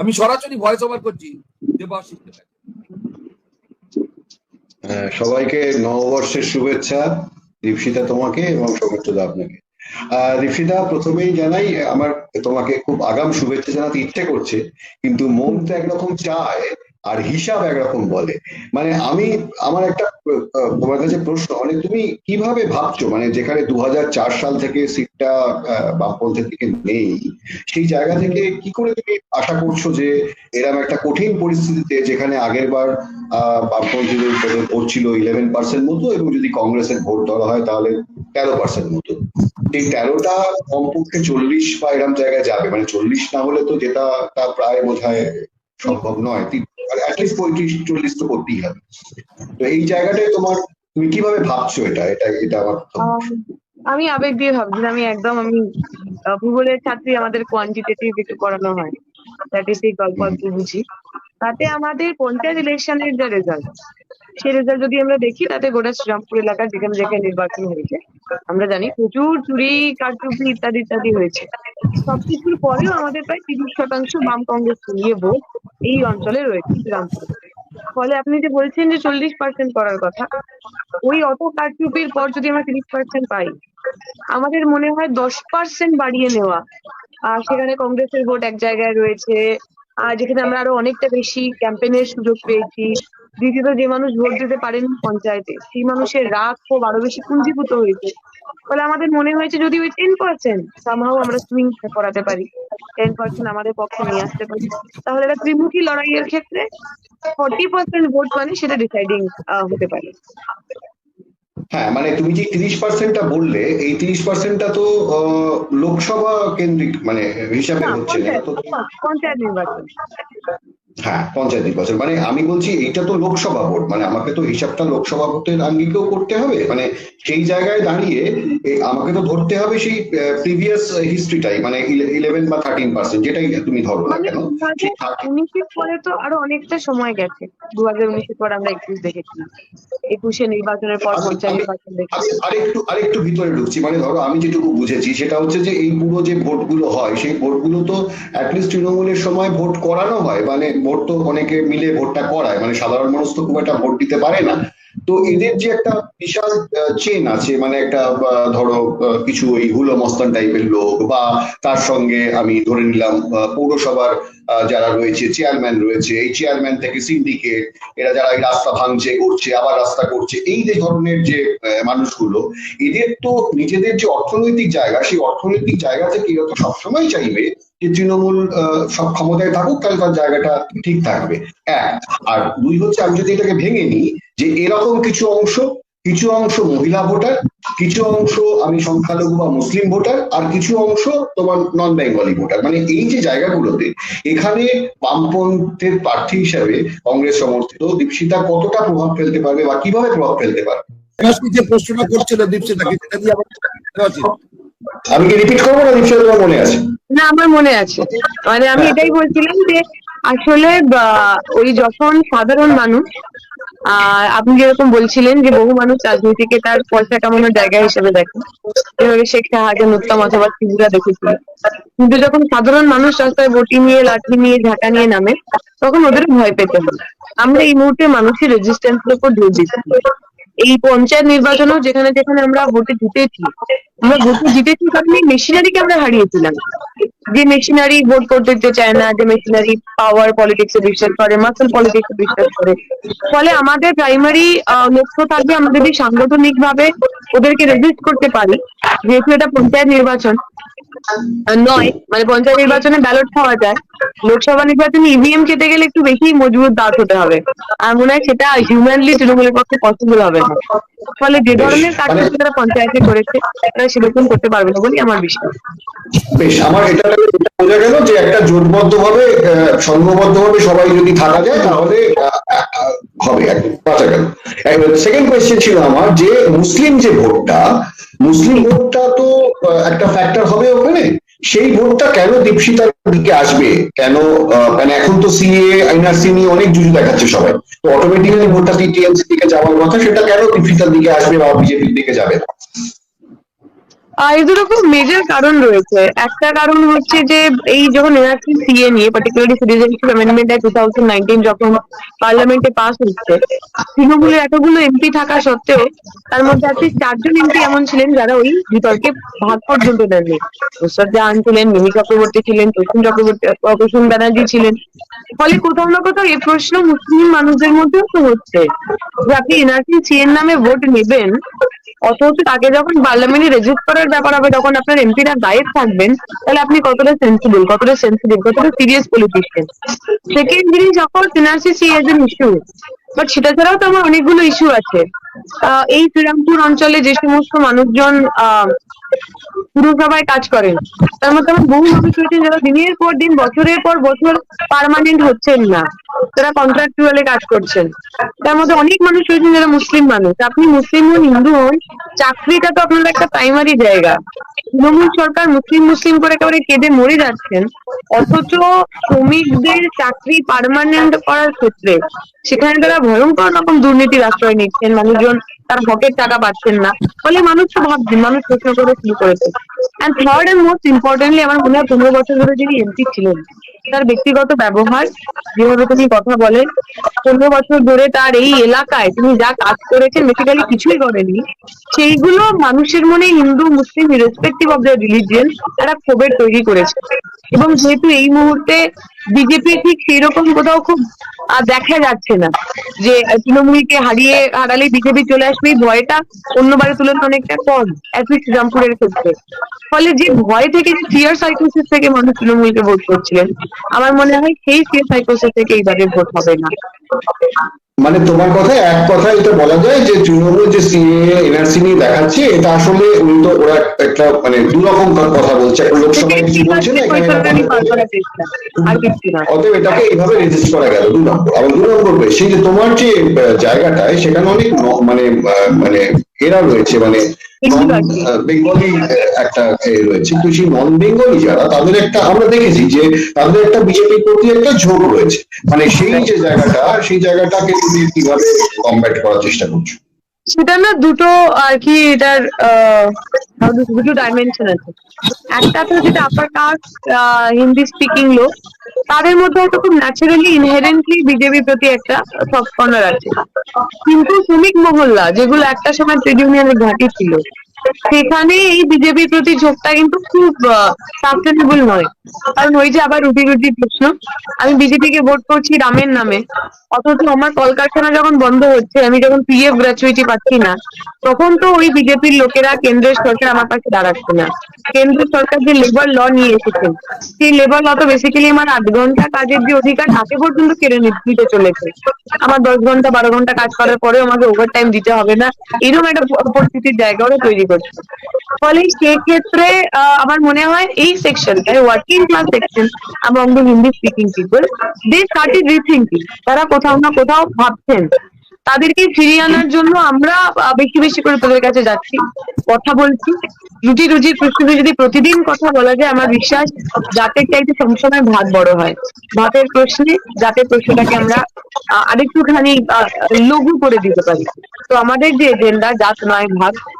আমি সরাসরি voice over করছি দেবাশিসকে হ্যাঁ, সবাইকে নববর্ষের শুভেচ্ছা দীপশিতা তোমাকে এবং সৌমিত্রদা আপনাকে। দীপশিতা প্রথমেই জানাই আমার তোমাকে খুব আগাম শুভেচ্ছা জানাতে ইচ্ছে করছে কিন্তু মন তো একরকম চায় আর হিসাব একরকম বলে। মানে আমি, আমার একটা তোমার কাছে প্রশ্ন মানে তুমি কীভাবে ভাবছ? মানে যেখানে দুহাজার চার সাল থেকে সিটটা বামপন্থের দিকে নেই, সেই জায়গা থেকে কি করে তুমি আশা করছ যে এরকম একটা কঠিন পরিস্থিতিতে যেখানে আগের বার বামপন্থীদের ভোট ছিল ইলেভেন পার্সেন্ট মতো এবং যদি কংগ্রেসের ভোট ধরা হয় তাহলে তেরো পার্সেন্ট মতো। এই তেরোটা কমপক্ষে চল্লিশ বা এরকম জায়গায় যাবে। মানে চল্লিশ না হলে তো যেটা তা প্রায় বোধ সম্ভব নয়। অ্যাটলিস্ট পঁয়ত্রিশ চল্লিশ তো করতেই হবে। তো এই জায়গাটায় তোমার তুমি কীভাবে ভাবছ এটা? এটা এটা আমার আমি আবেগ দিয়ে ভাবছি আমি একদম আমি ভূগোলের ছাত্রী আমাদের কোয়ান্টিটেটিভ একটু পড়ানো হয়। স্ট্যাটিস্টিক গল্প বুঝি। তাতে আমাদের পঞ্চায়েত ইলেকশনের যে রেজাল্ট সেই রেজাল্ট যদি আমরা দেখি তাতে গোটা শ্রীরামপুর এলাকার যেখানে যেখানে নির্বাচন হয়েছে আমরা জানি প্রচুর চুরি কারচুপি ইত্যাদি ইত্যাদি হয়েছে। সবকিছুর পরেও আমাদের প্রায় তিরিশ শতাংশ বাম কংগ্রেস নিয়ে ভোট এই অঞ্চলে রয়েছে শ্রীরামপুর ফলে আপনি যে বলছেন যে চল্লিশ পার্সেন্ট করার কথা, ওই অত কারচুপির পর যদি আমরা তিরিশ পার্সেন্ট পাই, আমাদের মনে হয় দশ পার্সেন্ট বাড়িয়ে নেওয়া, আর সেখানে কংগ্রেসের ভোট এক জায়গায় রয়েছে, আর যেখানে আমরা আরও অনেকটা বেশি ক্যাম্পেইনের সুযোগ পেয়েছি দ্বিতীয়ত যে মানুষ ভোট দিতে পারেনি পঞ্চায়েতে সেই মানুষের রাগ ক্ষোভ আরও বেশি পুঞ্জীভূত হয়েছে। ফলে আমাদের মনে হয়েছে যদি ওই টেন পার্সেন্ট সামহাও আমরা সুইং করাতে পারি টেন পার্সেন্ট আমাদের পক্ষে নিয়ে আসতে পারি তাহলে একটা ত্রিমুখী লড়াইয়ের ক্ষেত্রে ফর্টি পার্সেন্ট ভোট মানে সেটা ডিসাইডিং হতে পারে। হ্যাঁ মানে তুমি যে তিরিশ পার্সেন্টটা বললে এই তিরিশ পার্সেন্টটা তো লোকসভা কেন্দ্রিক মানে হিসাবে হচ্ছে না তো পঞ্চায়েত নির্বাচন। হ্যাঁ পঞ্চায়েত নির্বাচন মানে আমি বলছি এইটা তো লোকসভা ভোট মানে আমাকে তো হিসাবটা লোকসভা ভোটের আঙ্গিকেও করতে হবে। মানে সেই জায়গায় দাঁড়িয়ে আমাকে তো ধরতে হবে সেই প্রিভিয়াস হিস্ট্রিটাই মানে ইলেভেন বা থার্টিন পার্সেন্ট যেটাই তুমি ধরো না মানে কেন। সেই হাজার 13 উনিশের পরে তো আরও অনেকটা সময় গেছে। দু হাজার উনিশের পর আমরা একত্রিশ দেখেছি। একুশে নির্বাচনের পর পঞ্চায়েত নির্বাচন আরেকটু আরেকটু ভিতরে ঢুকছি মানে ধরো আমি যেটুকু বুঝেছি সেটা হচ্ছে যে এই পুরো যে ভোটগুলো হয় সেই ভোটগুলো তো অ্যাটলিস্ট তৃণমূলের সময় ভোট করানো হয় মানে ভোট তো অনেকে মিলে ভোটটা করায় মানে সাধারণ মানুষ তো খুব একটা ভোট দিতে পারে না। তো এদের যে একটা বিশাল চেন আছে মানে একটা ধরো কিছু ওই হুলো মস্তান টাইপের লোক বা তার সঙ্গে আমি ধরে নিলাম পৌরসভার যারা রয়েছে চেয়ারম্যান রয়েছে, এই চেয়ারম্যান থেকে সিন্ডিকেট এরা যারা এই রাস্তা ভাঙছে করছে আবার রাস্তা করছে, এই যে ধরনের যে মানুষগুলো, এদের তো নিজেদের যে অর্থনৈতিক জায়গা, সেই অর্থনৈতিক জায়গা থেকে এরা তো সবসময় চাইবে যে তৃণমূল সব ক্ষমতায় থাকুক, তাহলে তার জায়গাটা ঠিক থাকবে। এক, আর দুই হচ্ছে, আমি যদি এটাকে ভেঙে নিই, যে এরকম কিছু অংশ কিছু অংশ মহিলা ভোটার কিছু অংশ আমি সংখ্যালঘু বা মুসলিম ভোটার আর কিছু অংশ তোমার নন বেঙ্গলি ভোটার। মানে এই যে জায়গাগুলোতে এখানে বামপন্থের প্রার্থী হিসাবে কংগ্রেস সমর্থিত দীপশিতা কতটা প্রভাব ফেলতে পারবে বা কীভাবে প্রভাব ফেলতে পারবে? যে প্রশ্নটা করছিল দীপশিতাকে সেটা দিয়ে আমি কি রিপিট করব না দীপশিতা তোমার মনে আছে? না আমার মনে আছে। মানে আমি এটাই বলছিলাম যে আসলে বা, ওই যখন সাধারণ মানুষ আহ আপনি যেরকম বলছিলেন যে বহু মানুষ রাজনীতিকে তার পয়সা কামানোর জায়গা হিসেবে দেখে। এভাবে শেখ শাহজাহান, উত্তম অথবা ত্রিপুরা দেখেছিল কিন্তু যখন সাধারণ মানুষ রাস্তায় বটি নিয়ে, লাঠি নিয়ে, ঝাঁটা নিয়ে নামে, তখন ওদের ভয় পেতে হবে আমরা এই মুহূর্তে মানুষের রেজিস্ট্যান্সের উপর ঢুকে এই পঞ্চায়েত নির্বাচনেও যেখানে যেখানে আমরা ভোটে জিতেছি, আমরা ভোটে জিতেছি কারণ এই মেশিনারিকে আমরা হারিয়েছিলাম যে মেশিনারি ভোট করতে দিতে চায় না, যে মেশিনারি পাওয়ার পলিটিক্স এ বিশ্বাস করে মাসেল পলিটিক্স এ বিশ্বাস করে। ফলে আমাদের প্রাইমারি লক্ষ্য থাকবে আমরা যদি সাংগঠনিক ভাবে ওদেরকে রেজিস্ট করতে পারি। যেহেতু এটা পঞ্চায়েত নির্বাচন নয় মানে পঞ্চায়েত নির্বাচনে ব্যালট পাওয়া যায়। লোকসভা নির্বাচনে ইভিএম খেতে গেলে একটু বেশি মজবুত দাঁত হতে হবে। আর মনে হয় সেটা হিউম্যানলি তৃণমূলের পক্ষে পসিবল হবে না। ফলে যে ধরনের কাজটা তারা পঞ্চায়েতে করেছে তারা সেরকম করতে পারবে না বলেই আমার বিশ্বাস। বেশ আমার এটা বোঝা গেল যে একটা জোটবদ্ধ ভাবে সংঘবদ্ধ ভাবে সবাই যদি থাকা যায় তাহলে হবে বাঁচা গেল। সেকেন্ড কোয়েশ্চেন ছিল আমার যে মুসলিম যে ভোটটা মুসলিম ভোটটা তো একটা ফ্যাক্টর হবে ওখানে। সেই ভোটটা কেন দীপশিতার দিকে আসবে? কেন মানে এখন তো সিএ এনআরসি নিয়ে অনেক জুজু দেখাচ্ছে সবাই। তো অটোমেটিক্যালি ভোটটা টিএমসি দিকে যাওয়ার কথা, সেটা কেন দীপশিতার দিকে আসবে বা বিজেপির দিকে যাবে? এর দুটো মেজর কারণ রয়েছে। একটা কারণ হচ্ছে যে, এই যখন এনআরসি সিএ নিয়ে particularly citizenship amendment act two thousand nineteen যখন পার্লামেন্টে পাস হচ্ছে তৃণমূলের এতগুলো এমপি থাকা সত্ত্বেও, তার মধ্যে আজকে চারজন এমপি এমন ছিলেন যারা ওই বিতর্কে ভাগ পর্যন্ত দেননি। নুসরাত জাহান ছিলেন, মিমি চক্রবর্তী ছিলেন প্রসূন চক্রবর্তী প্রসূন ব্যানার্জি ছিলেন। ফলে কোথাও না কোথাও এই প্রশ্ন মুসলিম মানুষদের মধ্যেও তো হচ্ছে। যে আপনি এনআরসি সিএর নামে ভোট নেবেন অথচ তাকে যখন পার্লামেন্টে রেজিস্ট করার ব্যাপার হবে, তখন আপনার এমপিরা গায়েব থাকবেন, তাহলে আপনি কতটা সেন্সিবল কতটা সেন্সিটিভ কতটা সিরিয়াস পলিটিশিয়ান সেকেন্ড জিনিস যখন NRC C as an issue but সেটা ছাড়াও তো আমার অনেকগুলো ইস্যু আছে। এই শ্রীরামপুর অঞ্চলে যে সমস্ত মানুষজন পুরসভায় কাজ করেন, তার মধ্যে আমার বহু মানুষ রয়েছেন যারা দিনের পর দিন, বছরের পর বছর পার্মানেন্ট হচ্ছেন না। তারা কন্ট্রাকচুয়ালে কাজ করছেন, তার মধ্যে অনেক মানুষ রয়েছেন যারা মুসলিম মানুষ। আপনি মুসলিম হন, হিন্দু হন, চাকরিটা তো আপনার একটা প্রাইমারি জায়গা। তৃণমূল সরকার মুসলিম মুসলিম করে একেবারে কেঁদে মরে যাচ্ছেন, অথচ শ্রমিকদের চাকরি পার্মানেন্ট করার ক্ষেত্রে সেখানে তারা ভয়ঙ্কর রকম দুর্নীতির আশ্রয় নিচ্ছেন, মানুষজন তার হকের টাকা পাচ্ছেন না। ফলে মানুষ তো ভাবছেন, মানুষ প্রশ্ন করে শুরু করেছে। And third and most importantly আমার মনে হয় পনেরো বছর ধরে যিনি এমপি ছিলেন তার ব্যক্তিগত ব্যবহার, যেভাবে তুমি কথা বলেন, পনেরো বছর ধরে তার এই এলাকায় তিনি যা কাজ করেছেন বেসিক্যালি কিছুই করেনি। সেইগুলো মানুষের মনে Hindu, Muslim respective of the religion তারা ক্ষোভের তৈরি করেছে। এবং যেহেতু এই মুহূর্তে বিজেপি ঠিক সেই রকম কোথাও খুব দেখা যাচ্ছে না। যে তৃণমূলকে হারিয়ে হারালে বিজেপি চলে আসবে এই ভয়টা অন্যবারের তুলনায় অনেকটা কম অ্যাটলিস্ট শ্রীরামপুরের ক্ষেত্রে। ফলে যে ভয় থেকে, যে ফিয়ার সাইকোসিস থেকে মানুষ তৃণমূলকে ভোট করছিলেন, আমার মনে হয় সেই ফিয়ার সাইকোসিস থেকে এইবারে ভোট হবে না। মানে তোমার কথা এক কথায় এটা বলা যায় যে তৃণমূল যে সিএ এনআরসি নিয়ে দেখাচ্ছে এটা আসলে উনি তো ওরা একটা মানে দু দুরকম কথা বলছে। একটা লোকসভায় কিছু বলছে না না। অতএব এটাকে এইভাবে রেজিস্ট করা গেল দু নম্বর। আবার দু নম্বর সেই যে তোমার যে জায়গাটায় সেখানে অনেক মানে মানে এরা রয়েছে মানে বেঙ্গলি। একটা রয়েছে। কিন্তু সেই নন বেঙ্গলি যারা তাদের একটা আমরা দেখেছি যে তাদের একটা বিজেপির প্রতি একটা ঝোঁক রয়েছে। মানে সেই যে জায়গাটা সেই জায়গাটাকে তুমি কীভাবে কমব্যাট করার চেষ্টা করছ? সেটা না দুটো আর কি এটার দুটো ডাইমেনশন আছে। একটা তো যেটা আপার কাস্ট হিন্দি স্পিকিং লোক। তাদের মধ্যে হয়তো খুব ন্যাচারালি ইনহেরেন্টলি বিজেপির প্রতি একটা সফট কর্নার আছে। কিন্তু শ্রমিক মহল্লা, যেগুলো একটা সময় ট্রেড ইউনিয়নের ঘাঁটি ছিল সেখানে এই বিজেপির প্রতি ঝোঁকটা কিন্তু খুব সাস্টেনেবল নয়। কারণ ওই যে আবার রুটি রুটি প্রশ্ন, আমি বিজেপিকে ভোট করছি রামের নামে। অথচ আমার কলকারখানা যখন বন্ধ হচ্ছে, আমি যখন পিএফ গ্র্যাচুইটি পাচ্ছি না, তখন তো ওই বিজেপির লোকেরা কেন্দ্রের সরকার আমার পাশে দাঁড়াচ্ছে না। কেন্দ্র সরকার যে লেবার ল নিয়ে এসেছেন সেই লেবার ল তো বেসিক্যালি আমার আট ঘণ্টা কাজের যে অধিকার, তাকে পর্যন্ত কেড়ে নিতে চলেছে। আমার দশ ঘণ্টা, বারো ঘণ্টা কাজ করার পরেও আমাকে ওভার টাইম দিতে হবে না। এরকম একটা পরিস্থিতির জায়গা ওরা তৈরি করছে ফলে সেক্ষেত্রে আমার মনে হয় এই section working class section among the Hindi speaking people they started rethinking তারা কোথাও না কোথাও ভাবছেন। তাদেরকে ফিরিয়ে আনার জন্য আমরা বেশি বেশি করে তাদের কাছে যাচ্ছি, কথা বলছি। রুটি রুজির প্রশ্নে যদি প্রতিদিন কথা বলা যায়, আমার বিশ্বাস জাতের চাইতে সবসময় ভাত বড় হয়। ভাতের প্রশ্নে, জাতের প্রশ্নটাকে আমরা আরেকটুখানি লঘু করে দিতে পারি। তো আমাদের যে এজেন্ডা জাত নয় ক-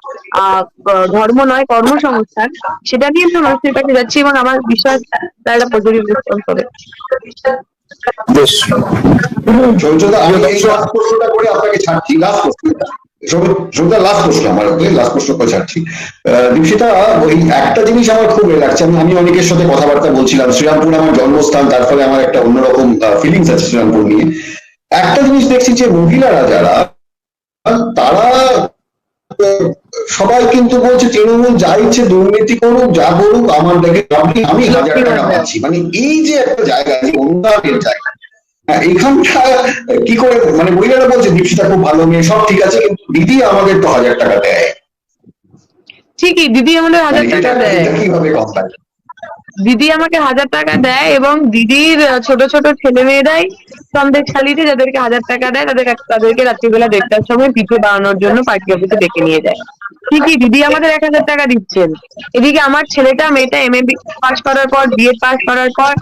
ধর্ম নয় কর্মসংস্থান। সেটা নিয়ে আমরা মানুষের কাছে যাচ্ছি এবং আমার বিশ্বাস তারা একটা পজিটিভ রেসপন্স হবে। বেশ। আমি এই লাস্ট প্রশ্নটা করে আপনাকে ছাড়ছি লাস্ট প্রশ্ন সৌমিত্রদা লাস্ট প্রশ্ন আমার লাস্ট প্রশ্ন করে ছাড়ছি। আহ, দীপশিতা ওই একটা জিনিস আমার খুব এ লাগছে। আমি আমি অনেকের সাথে কথাবার্তা বলছিলাম শ্রীরামপুর আমার জন্মস্থান তার ফলে আমার একটা অন্যরকম ফিলিংস আছে শ্রীরামপুর নিয়ে। একটা জিনিস দেখছি যে মহিলারা যারা তারা সবাই কিন্তু বলছে তৃণমূল যা ইচ্ছে দুর্নীতি করুক যা করুক আমার দেখে আমি আমি হাজার টাকা পাচ্ছি। মানে এই যে একটা জায়গা যে অনুদানের জায়গা হ্যাঁ, এখানটা কি করে মানে মহিলারা বলছে দীপশিতা খুব ভালো মেয়ে সব ঠিক আছে কিন্তু দিদি আমাদের তো হাজার টাকা দেয়। ঠিকই দিদি আমাদের হাজার মানে টাকা দেয়। কীভাবে কম্পেয়ার দিদি আমাকে হাজার টাকা দেয় এবং দিদির ছোট ছোট ছেলে মেয়েরাই সন্দেশ শালিতে যাদেরকে হাজার টাকা দেয়, তাদের তাদেরকে রাত্রিবেলা দেড়টার সময় পিঠে বানানোর জন্য পার্টি অফিসে ডেকে নিয়ে যায়। ঠিকই, দিদি আমাদের এক হাজার টাকা দিচ্ছেন। এদিকে আমার ছেলেটা, মেয়েটা এম এ পাস করার পর বিএড পাস করার পর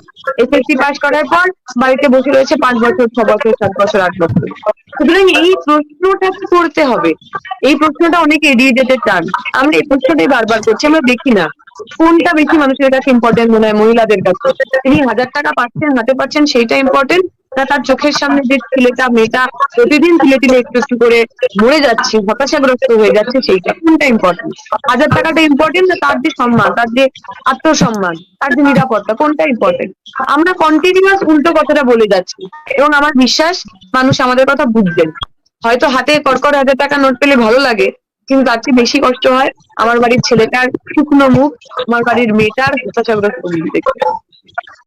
এসএসসি পাস করার পর বাড়িতে বসে রয়েছে পাঁচ বছর, ছ বছর, সাত বছর, আট বছর। সুতরাং এই প্রশ্নটা করতে হবে? এই প্রশ্নটা অনেকে এড়িয়ে যেতে চান। আমরা এই প্রশ্নটাই বারবার করছি, আমরা দেখি না। কোনটা বেশি মানুষের কাছে ইম্পর্টেন্ট মনে হয়? মহিলাদের কাছে। তিনি হাজার টাকা পাচ্ছেন, হাতে পাচ্ছেন, সেইটা ইম্পর্টেন্ট না, তার চোখের সামনে যে ছেলেটা, মেয়েটা, প্রতিদিন তিলে তিলে একটু একটু করে মরে যাচ্ছে, হতাশাগ্রস্ত হয়ে যাচ্ছে, সেইটা কোনটা ইম্পর্টেন্ট হাজার টাকাটা ইম্পর্টেন্ট না তার যে সম্মান, তার যে আত্মসম্মান, তার যে নিরাপত্তা, কোনটা ইম্পর্টেন্ট আমরা কন্টিনিউয়াস উল্টো কথাটা বলে যাচ্ছি, এবং আমার বিশ্বাস, মানুষ আমাদের কথা বুঝবেন হয়তো হাতে কড়কড় হাজার টাকা নোট পেলে ভালো লাগে, কিন্তু তার চেয়ে বেশি কষ্ট হয় আমার বাড়ির ছেলেটার শুকনো মুখ, আমার বাড়ির মেয়েটার হতাশাগ্রস্ত মুখ দেখে